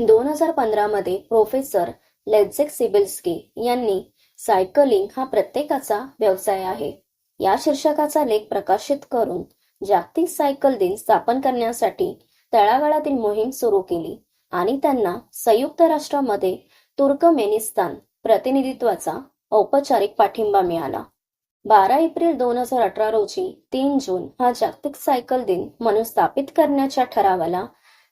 दोन हजार पंधरामध्ये प्रोफेसर लेझेक सिबिल्स्की यांनी सायकलिंग हा प्रत्येकाचा व्यवसाय आहे. या शीर्षकाचा लेख प्रकाशित करून जागतिक सायकल दिन स्थापन करण्यासाठी तळागाळातील मोहीम सुरू केली आणि त्यांना संयुक्त राष्ट्रामध्ये तुर्कमेनिस्तान प्रतिनिधित्वाचा औपचारिक पाठिंबा मिळाला. बारा एप्रिल दोन हजार अठरा रोजी तीन जून हा जागतिक सायकल दिन म्हणून स्थापित करण्याच्या ठरावाला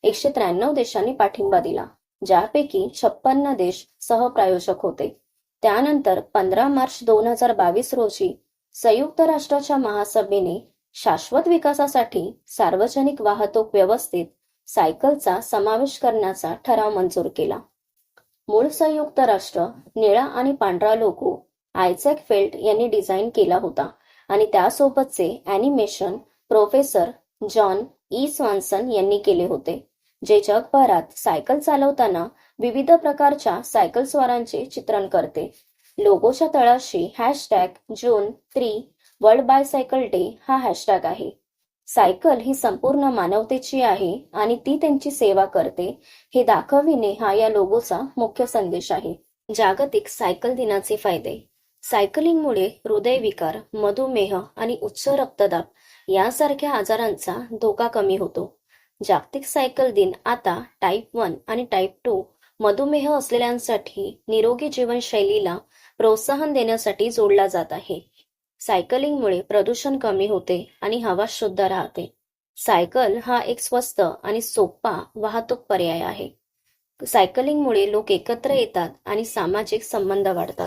एकशे त्र्याण्णव देशांनी पाठिंबा दिला ज्यापैकी छप्पन्न देश सहप्रायोजक होते. त्यानंतर पंधरा मार्च दोन हजार बावीस रोजी संयुक्त राष्ट्राच्या महासभेने शाश्वत विकासासाठी सार्वजनिक वाहतूक व्यवस्थेत सायकलचा समावेश करण्याचा ठराव मंजूर केला. मूळ संयुक्त राष्ट्र निळा आणि पांढरा लोगो आयझॅक फेल्ट यांनी डिझाईन केला होता आणि त्यासोबतचे animation professor John E. Swanson यांनी केले होते. जे जगभरात सायकल चालवताना विविध प्रकारच्या सायकल स्वारांचे चित्रण करते. लोगोच्या तळाशी hashtag June three world bicycle day हा हॅशटॅग आहे. सायकल ही संपूर्ण मानवतेची आहे आणि ती त्यांची सेवा करते. हे दाखविणे हा या लोगोचा मुख्य संदेश आहे. जागतिक सायकल दिनाचे फायदे. सायकलिंगमुळे हृदयविकार मधुमेह आणि उच्च रक्तदाब यासारख्या आजारांचा धोका कमी होतो. जागतिक सायकल दिन आता टाईप वन आणि टाईप टू मधुमेह असलेल्यांसाठी निरोगी जीवनशैलीला प्रोत्साहन देण्यासाठी जोडला जात आहे. सायकलिंगमुळे प्रदूषण कमी होते आणि हवा शुद्ध राहते. सायकल हा एक स्वस्त आणि सोपा वाहतूक पर्याय आहे. सायकलिंगमुळे लोक एकत्र येतात आणि सामाजिक संबंध वाढतात.